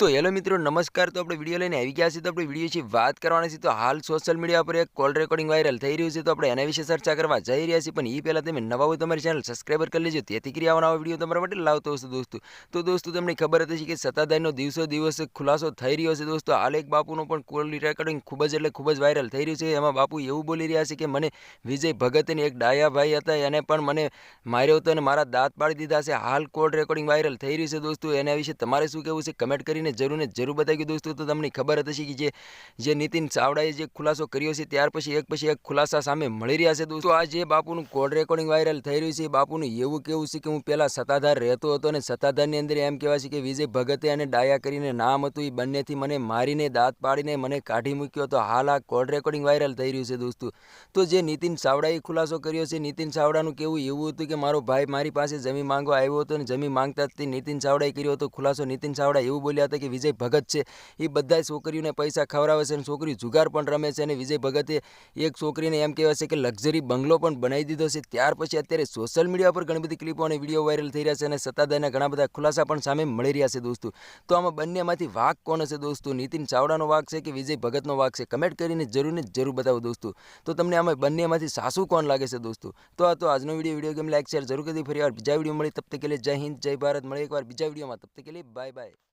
તો હેલો મિત્રો, નમસ્કાર. તો આપણે વીડિયો લઈને આવી ગયા છીએ. તો આપણે વીડિયો છે વાત કરવાની છે તો હાલ સોશિયલ મીડિયા પર એક કોલ રેકોર્ડિંગ વાયરલ થઈ રહ્યું છે. તો આપણે એના વિશે ચર્ચા કરવા જઈ રહ્યા છીએ. પણ એ પહેલાં તમે નવા હોય તમારી ચેનલ સબસ્ક્રાઈબર કરી લેજો. તેથી કરી આવવાના વીડિયો તમારા માટે લાવતો હશે દોસ્તો. તો દોસ્તો, તમને ખબર હતી કે સત્તાધારીનો દિવસો દિવસે ખુલાસો થઈ રહ્યો છે, દોસ્તો. હાલ એક બાપુનો પણ કોલ રેકોર્ડિંગ ખૂબ જ એટલે ખૂબ જ વાયરલ થઈ રહ્યું છે. એમાં બાપુ એવું બોલી રહ્યા છે કે મને વિજય ભગતની એક ડાયાભાઈ હતા. એને પણ મને માર્યો હતો અને મારા દાંત પાડી દીધા છે. હાલ કોલ રેકોર્ડિંગ વાયરલ થઈ રહ્યું છે, દોસ્તો. એના વિશે તમારે શું કહેવું છે? કમેન્ટ કરીને જરૂર ને જરૂર બતાવી દોસ્તો તો તમને ખબર હતી કે જે જે નીતિન ચાવડાએ જે ખુલાસો કર્યો છે, ત્યાર પછી એક પછી એક ખુલાસા સામે મળી રહ્યા છે દોસ્તો. આ જે બાપુનું કોડ રેકોર્ડિંગ વાયરલ થઈ રહ્યું છે બાપુનું એવું કેવું છે કે હું પહેલાં સત્તાધાર રહેતો હતો અને સત્તાધારની અંદર એમ કહેવાય છે કે વિજય ભગતે અને ડાયા કરીને નામ હતું, એ બંનેથી મને મારીને દાંત પાડીને મને કાઢી મૂક્યો હતો. હાલ આ કોડ રેકોર્ડિંગ વાયરલ થઈ રહ્યું છે દોસ્તો. તો જે નીતિન ચાવડાએ ખુલાસો કર્યો છે, નીતિન ચાવડાનું કેવું એવું હતું કે મારો ભાઈ મારી પાસે જમીન માંગવા આવ્યો હતો અને જમીન માંગતા જ તે નીતિન ચાવડાએ કર્યો હતો ખુલાસો. નીતિન ચાવડા એવું બોલ્યા હતા કે વિજય ભગત છે. એ બધા છોકરીઓને પૈસા ખવડાવે છે અને છોકરી જુગાર પણ રમે છે અને વિજય ભગતે એક છોકરીને એમ કહેવાય છે કે લક્ઝરી બંગલો પણ બનાવી દીધો છે. ત્યાર પછી અત્યારે સોશિયલ મીડિયા પર ઘણી બધી ક્લિપો અને વીડિયો વાયરલ થઈ રહ્યા છે અને સત્તાધારના ઘણા બધા ખુલાસા પણ સામે મળી રહ્યા છે દોસ્તો. તો આમાં બંનેમાંથી વાક કોણ હશે દોસ્તો? નીતિન ચાવડાનો વાક છે કે વિજય ભગતનો વાક છે? કમેન્ટ કરીને જરૂર ને જરૂર બતાવો દોસ્તો. તો તમને આમાં બંનેમાંથી સાસુ કોણ લાગે છે દોસ્તો? તો આ તો આજનો video video game like, share જરૂર કરી ફરી વાર બીજા વીડિયો મળી. તબ તક કે જય હિન્દ, જય ભારત. મળે એકવાર બીજા વિડીયોમાં. તબ તક કે બાય બાય